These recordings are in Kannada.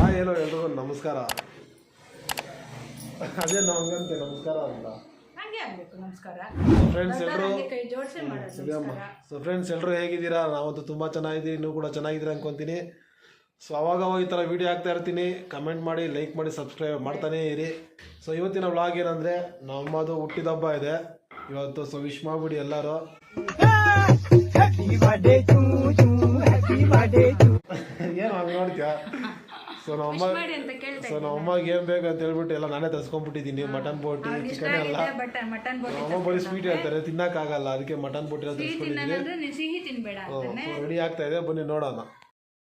ಹಾಯ್ ಹೇಳೋ ಎಲ್ರಿಗೂ ನಮಸ್ಕಾರ. ಅದೇ ನಮಗಂತೆ ನಮಸ್ಕಾರ ಅಂತ. ಹಂಗೆ ಆಗ್ಬೇಕು ನಮಸ್ಕಾರ. ಫ್ರೆಂಡ್ಸ್ ಎಲ್ಲರೂ ಕೈ ಜೋಡಿಸಿ ಮಾಡೋದು ಸೊ ಫ್ರೆಂಡ್ಸ್ ಎಲ್ಲರೂ ಹೇಗಿದ್ದೀರಾ? ನಾವಂತೂ ತುಂಬ ಚೆನ್ನಾಗಿದ್ದೀವಿ ನೀವು ಕೂಡ ಚೆನ್ನಾಗಿದ್ದೀರಾ ಅನ್ಕೊಂತೀನಿ. ಸೊ ಅವಾಗ ಅವಾಗ ಈ ಥರ ವಿಡಿಯೋ ಹಾಕ್ತಾ ಇರ್ತೀನಿ. ಕಮೆಂಟ್ ಮಾಡಿ ಲೈಕ್ ಮಾಡಿ ಸಬ್ಸ್ಕ್ರೈಬ್ ಮಾಡ್ತಾನೇ ಇರಿ. ಸೊ ಇವತ್ತಿನ ವ್ಲಾಗ್ ಏನಂದರೆ ನಮ್ಮದು ಹುಟ್ಟಿದ ಹಬ್ಬ ಇದೆ. ಇವತ್ತು ಸೊ ವಿಶ್ ಮಾಡ್ಬಿಡಿ ಎಲ್ಲರೂ. ಏನು ಹಂಗೆ ನೋಡ್ತೀಯಾ? ಸೊ ನಮ್ಮ ಮಾಡಿ ಅಂತ ಕೇಳ್ತಾ ಸೊ ನಮ್ಮ ಅಮ್ಮಗೆ ಏನ್ ಬೇಕು ಅಂತ ಹೇಳ್ಬಿಟ್ಟು ಎಲ್ಲ ನಾನೇ ತರ್ಸ್ಕೊಂಡ್ಬಿಟ್ಟಿದ್ದೀನಿ. ಮಟನ್ ಬೋಟಿ ಇಷ್ಟ ಚಿಕನ್ ಎಲ್ಲ. ಆಗಿದೆ ಬಟ್ ಮಟನ್ ಬೋಟಿ ನಮ್ಮ ಅಮ್ಮ ಬರೀ ಸ್ವೀಟ್ ಹೇಳ್ತಾರೆ ತಿನ್ನಕ್ಕಾಗಲ್ಲ. ಅದಕ್ಕೆ ಮಟನ್ ಬೋಟಿ ಎಲ್ಲ ಸಿಹಿ ತರಿಸ್ಕೊಂಡಿದ್ದೀನಿ. ನೀವು ಸಿಹಿ ತಿನ್ಬೇಡ ಅಂತಾನೆ. ರೆಡಿ ಆಗ್ತಾ ಇದೆ. ಬನ್ನಿ ನೋಡೋಣ.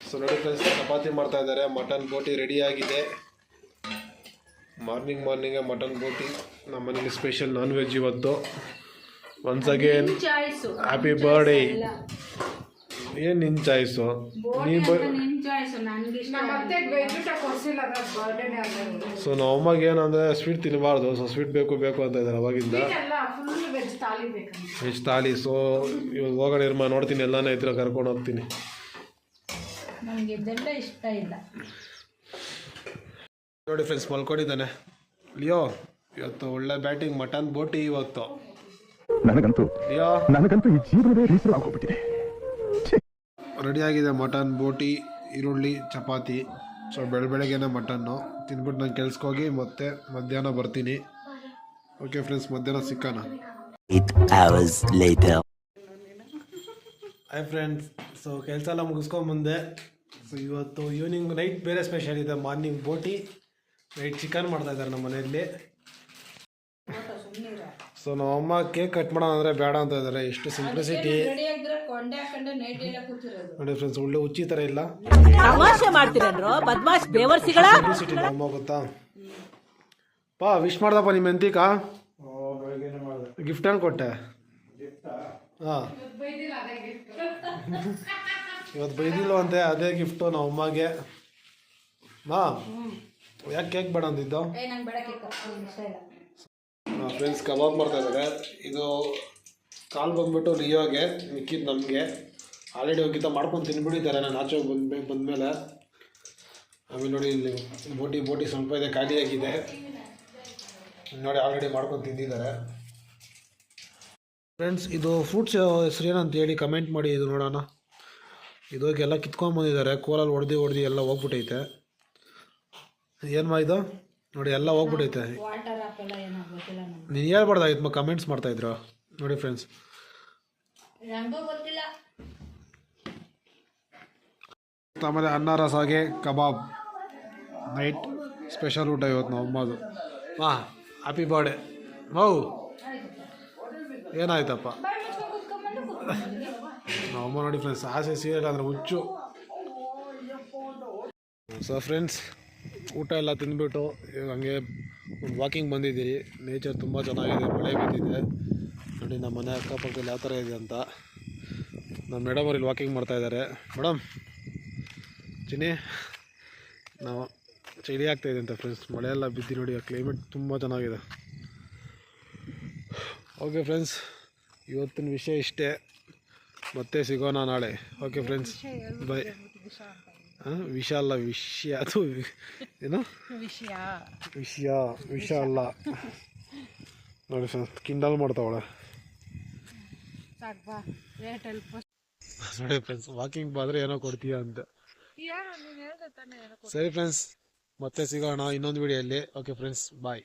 ಸೊ ನೋಡಿ ಫ್ರೆಂಡ್ಸ್ ಚಪಾತಿ ಮಾಡ್ತಾ ಇದ್ದಾರೆ. ಮಟನ್ ಬೋಟಿ ರೆಡಿ ಆಗಿದೆ. ಮಾರ್ನಿಂಗ್ ಮಾರ್ನಿಂಗೇ ಮಟನ್ ಬೋಟಿ. ನಮ್ಮ ಮನೇಲಿ ಸ್ಪೆಷಲ್ ನಾನ್ ವೆಜ್ ಇವತ್ತು once again choice happy birthday ಏನ್ ನಿನ್ ಚಾಯ್ಸು ನೀ ಬ ಸೊ ನಮ್ಮ ಅಮ್ಮಗೆ ಏನಂದ್ರೆ ಸ್ವೀಟ್ ತಿನ್ನಬಾರ್ದು ಸೊ ಸ್ವೀಟ್ ಬೇಕು ಬೇಕು ಅಂತ ಇದ್ದಾರೆ ಅವಾಗಿಂದ. ವೆಜ್ ತಾಲಿ ಸೊ ಇವಾಗ ಹೋಗೋಣ ಇರ್ಮ ನೋಡ್ತೀನಿ ಎಲ್ಲಾನೇ ಇದ್ರೆ ಕರ್ಕೊಂಡು ಹೋಗ್ತೀನಿ. ನನಗೆ ಇದೆಲ್ಲ ಇಷ್ಟ ಇಲ್ಲ. ನೋಡಿ ಫ್ರೆಂಡ್ಸ್ ಮಲ್ಕೊಂಡಿದ್ದಾನೆ. ಲಿಯೋ ಇವತ್ತು ಒಳ್ಳೆ ಬ್ಯಾಟಿಂಗ್ ಮಟನ್ ಬೋಟಿ ಇವತ್ತು. ನನಗಂತೂ ಲಿಯೋ. ನನಗಂತೂ ಈ ಜೀವನವೇ ರೆಡಿ ಆಗಿದೆ ಮಟನ್ ಬೋಟಿ. ಈರುಳ್ಳಿ ಚಪಾತಿ ಸೊ ಬೆಳ ಬೆಳಗ್ಗೆನೇ ಮಟನ್ನು. ತಿಂದ್ಬಿಟ್ಟು ನಾನು ಕೆಲ್ಸಕ್ಕೋಗಿ ಮತ್ತೆ ಮಧ್ಯಾಹ್ನ ಬರ್ತೀನಿ. ಓಕೆ ಫ್ರೆಂಡ್ಸ್ ಮಧ್ಯಾಹ್ನ ಸಿಕ್ಕೋಣ ಹಾಯ್ ಫ್ರೆಂಡ್ಸ್ ಸೊ ಕೆಲಸ ಎಲ್ಲ ಮುಗಿಸ್ಕೊಂಬಂದೆ ಸೊ ಇವತ್ತು ಈವ್ನಿಂಗ್ ನೈಟ್ ಬೇರೆ ಸ್ಪೆಷಲ್ ಇದೆ. ಮಾರ್ನಿಂಗ್ ಬೋಟಿ ನೈಟ್ ಚಿಕನ್ ಮಾಡ್ತಾ ಇದ್ದಾರೆ ನಮ್ಮ ಮನೆಯಲ್ಲಿ ಸೊ ನಮ್ಮ ಅಮ್ಮ ಕೇಕ್ ಕಟ್ ಮಾಡೋಣ ಅಂದರೆ ಬೇಡ ಅಂತ ಇದ್ದಾರೆ ಎಷ್ಟು ಸಿಂಪ್ಲಿಸಿಟಿ ರೆಡಿ ಆಗಿದ್ರೆ ಕೊಂಡೆ ಹಾಕೊಂಡು ನೈಟ್ ಎಲ್ಲ ಕೂತಿರೋದು. ನೋಡಿ ಫ್ರೆಂಡ್ಸ್ ಒಳ್ಳೆ ಹುಚ್ಚಿ ಥರ ಇಲ್ಲ. ತಮಾಷೆ ಮಾಡ್ತೀರೇನ್ರೋ ಬದ್ಮಾಶ್ ಬೇವರ್ಸಿಗಳ ಸಿಂಪ್ಲಿಸಿಟಿ ಗೊತ್ತಾ? ಪಾ ವಿಶ್ ಮಾಡ್ದಪ್ಪ ನಿಮ್ಮ ಎಂತಿಕ ಗಿಫ್ಟ್ ಏನು ಕೊಟ್ಟೆ? ಹಾಂ. ಇವತ್ತು ಬೈದಿಲ್ಲ ಅಂತೆ? ಅದೇ ಗಿಫ್ಟು ನಮ್ಮ ಅಮ್ಮಗೆ ಹಾಂ ಯಾಕೆ ಕೇಕ್ ಬೇಡ ಅಂದಿದ್ದು ಏ ನಂಗೆ ಬೇಡ ಕೇಕ್ ಇಷ್ಟ ಇಲ್ಲ ಫ್ರೆಂಡ್ಸ್ ಕಬಾಬ್ ಮಾಡ್ತಾ ಇದ್ದಾರೆ. ಇದು ಕಾಲು ಬಂದ್ಬಿಟ್ಟು ರಿಯೋಗೆ ಮಿಕ್ಕಿದ್ದು ನಮಗೆ. ಆಲ್ರೆಡಿ ಹೋಗಿದ್ದ ಮಾಡ್ಕೊಂಡು ತಿನ್ಬಿಟ್ಟಿದ್ದಾರೆ. ನಾನು ಆಚೆ ಬಂದ ಬಂದಮೇಲೆ. ಆಮೇಲೆ ನೋಡಿ ಇಲ್ಲಿ ಬೋಟಿ ಬೋಟಿ ಸ್ವಲ್ಪ ಇದೆ ಖಾಲಿಯಾಗಿದೆ ನೋಡಿ ಆಲ್ರೆಡಿ ಮಾಡ್ಕೊಂಡು ತಿಂದಿದ್ದಾರೆ. ಫ್ರೆಂಡ್ಸ್ ಇದು ಫ್ರೂಟ್ಸ್ ಏನಂತ ಹೇಳಿ ಕಮೆಂಟ್ ಮಾಡಿ, ಇದು ನೋಡೋಣ. ಇದು ಕಿತ್ಕೊಂಡ್ಬಂದಿದ್ದಾರೆ ಕೋಲಲ್ಲಿ ಹೊಡೆದು ಹೊಡೆದು ಎಲ್ಲ ಹೋಗ್ಬಿಟ್ಟೈತೆ. ಏನು ಮಾ ಇದು? ನೋಡಿ ಎಲ್ಲ ಹೋಗ್ಬಿಟ್ಟೈತೆ ವಾಟರ್ ಏನೋ ಗೊತ್ತಿಲ್ಲ ನೀನು ಹೇಳ್ಬಾರ್ದಾಗಿತ್ತು ಕಮೆಂಟ್ಸ್ ಮಾಡ್ತಾಯಿದ್ರು ನೋಡಿ ಫ್ರೆಂಡ್ಸ್ ನನಗೂ ಗೊತ್ತಿಲ್ಲ ಆಮೇಲೆ ಅನ್ನ ರಸಾಗೆ ಕಬಾಬ್. ನೈಟ್ ಸ್ಪೆಷಲ್ ಊಟ ಇವತ್ತು ನಮ್ಮ ಅಮ್ಮದು ಹಾಂ ಹ್ಯಾಪಿ ಬರ್ಡೇ ಹೌ ಏನಾಯ್ತಪ್ಪ? ನಮ್ಮ ಅಮ್ಮ ನೋಡಿ ಫ್ರೆಂಡ್ಸ್ ಆಸೆ ಸೀರಿಯಲ್ ಅಂದರೆ ಹುಚ್ಚು. ಸೊ ಫ್ರೆಂಡ್ಸ್ ಊಟ ಎಲ್ಲ ತಿಂದುಬಿಟ್ಟು ಹಂಗೆ ಒಂದು ವಾಕಿಂಗ್ ಬಂದಿದ್ದೀರಿ. ನೇಚರ್ ತುಂಬ ಚೆನ್ನಾಗಿದೆ ಮಳೆ ಬಿದ್ದಿದೆ ನೋಡಿ ನಮ್ಮ ಮನೆ ಅಕ್ಕಪಕ್ಕದಲ್ಲಿ ಯಾವ ಥರ ಇದೆ ಅಂತ. ನಮ್ಮ ಮೇಡಮ್ ಅವ್ರು ಇಲ್ಲಿ ವಾಕಿಂಗ್ ಮಾಡ್ತಾ ಇದ್ದಾರೆ. ಮೇಡಮ್ ಚಿನಿ ನಾವು ಚಳಿ ಆಗ್ತಾಯಿದೆ ಇದೆ ಅಂತ ಫ್ರೆಂಡ್ಸ್ ಮಳೆ ಎಲ್ಲ ಬಿದ್ದು ನೋಡಿ ಕ್ಲೈಮೇಟ್ ತುಂಬ ಚೆನ್ನಾಗಿದೆ. ಓಕೆ ಫ್ರೆಂಡ್ಸ್ ಇವತ್ತಿನ ವಿಷಯ ಇಷ್ಟೇ. ಮತ್ತೆ ಸಿಗೋಣ ನಾಳೆ. ಓಕೆ ಫ್ರೆಂಡ್ಸ್ ಬೈ ಹಾಂ ವಿಷ ಅಲ್ಲ ವಿಷಯ. ಅದು ಏನು? ವಿಷಯ. ವಿಷಯ ವಿಷ ಅಲ್ಲ ನೋಡಿ ಫ್ರೆಂಡ್ಸ್ ಕಿಂಡಲ್ ಮಾಡ್ತಾವಳೆ. ನೋಡಿ ಫ್ರೆಂಡ್ಸ್ ವಾಕಿಂಗ್ ಬಂದರೆ ಏನೋ ಕೊಡ್ತೀಯ ಅಂತ. ಸರಿ ಫ್ರೆಂಡ್ಸ್ ಮತ್ತೆ ಸಿಗೋಣ ಇನ್ನೊಂದು ವಿಡಿಯೋಲ್ಲಿ ಓಕೆ ಫ್ರೆಂಡ್ಸ್ ಬಾಯ್